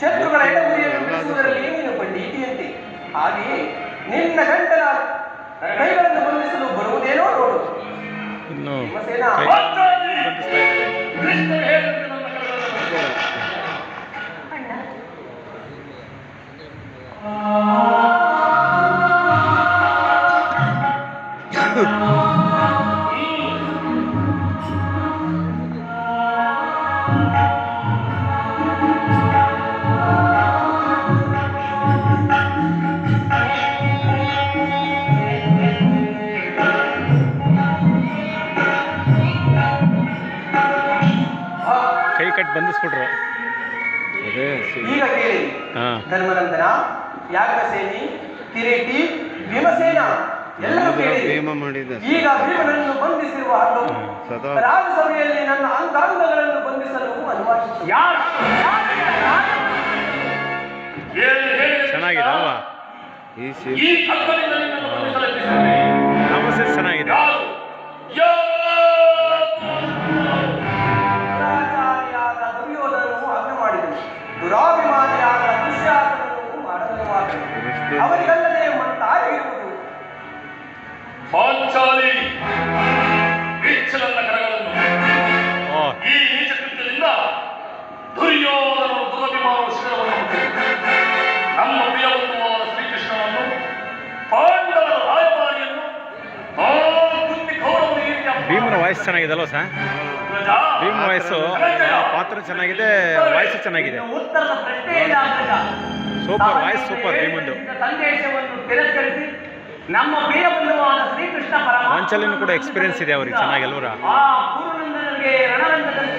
ಶತ್ರುಗಳ ಎಡಗುರಿಯನ್ನು ಬಿಡಿಸುವುದರಲ್ಲಿ ನೀನು ಪಂಡಿತಿಯಂತೆ ಹಾಗೆಯೇ ನಿನ್ನ ಗಂಟಲ ಕೈಗಳನ್ನು ಬಂಧಿಸಲು ಬರುವುದೇನೋ ನೋಡು. ಇನ್ನು ಭೀಮಸೇನ ಕಟ್ಟಿ ಬಂಧಿಸ್ಬಿಟ್ರು ಅದೇ ಈಗ ಕೇಳಿ. ಧರ್ಮನಂದನ ಯಾಜ್ಞಸೇನಿ ಕಿರೀಟಿ ಭೀಮಸೇನ ಎಲ್ಲರೂ ಕೇಳಿ. ಭೀಮ ಮಾಡಿದ ಈಗ ಭೀಮನನ್ನು ಬಂಧಿಸಿರುವ ರಾಜಸಭೆಯಲ್ಲಿ ನನ್ನ ಅಂಗಾಂಗಗಳನ್ನು ಬಂಧಿಸಲು ಅನುವಾದಿಸಿತು. ಯಾರು? ಏನು ಚೆನ್ನಾಗಿದೆ ಅಲ್ವಾ? ಈ ನಮಸ್ತೆ ಚೆನ್ನಾಗಿದೆ. ದುರಾಭಿಮಾನಿಯಾದ ದುಶ್ಯಾಸನವನ್ನು ಮಾಡಲು ಅವರಿಗಲ್ಲದೆ ಇರುವುದು. ಪಾಂಚಾಲಿ ಬಿಚ್ಚು ಕರಗಳನ್ನು. ಈ ನೀಚ ಕೃತ್ಯದಿಂದ ದುರ್ಯೋಧನರು ದುರಭಿಮಾನವು ಶಿಖರವನ್ನು ನಮ್ಮ ಪ್ರಿಯವಂತವಾದ ಶ್ರೀಕೃಷ್ಣನನ್ನು ಪಾಂಡವರ ರಾಯಭಾರಿಯನ್ನು ಭೀಮನ ವಯಸ್ಸು ಚೆನ್ನಾಗಿದೆ ಅಲ್ವಾ ಸರ್? ಭೀಮ್ ವಾಯ್ಸು ಪಾತ್ರ ಚೆನ್ನಾಗಿದೆ. ವಾಯ್ಸು ಚೆನ್ನಾಗಿದೆ. ಸೂಪರ್ ವಾಯ್ಸ್ ಸೂಪರ್ ಭೀಮಂದು ನಮ್ಮ ಶ್ರೀಕೃಷ್ಣ ವಂಚಲಿನೂ ಕೂಡ ಎಕ್ಸ್ಪೀರಿಯನ್ಸ್ ಇದೆ ಅವ್ರಿಗೆ ಚೆನ್ನಾಗಿ ಅಲ್ವರ? ರಣರಂಗದಲ್ಲಿ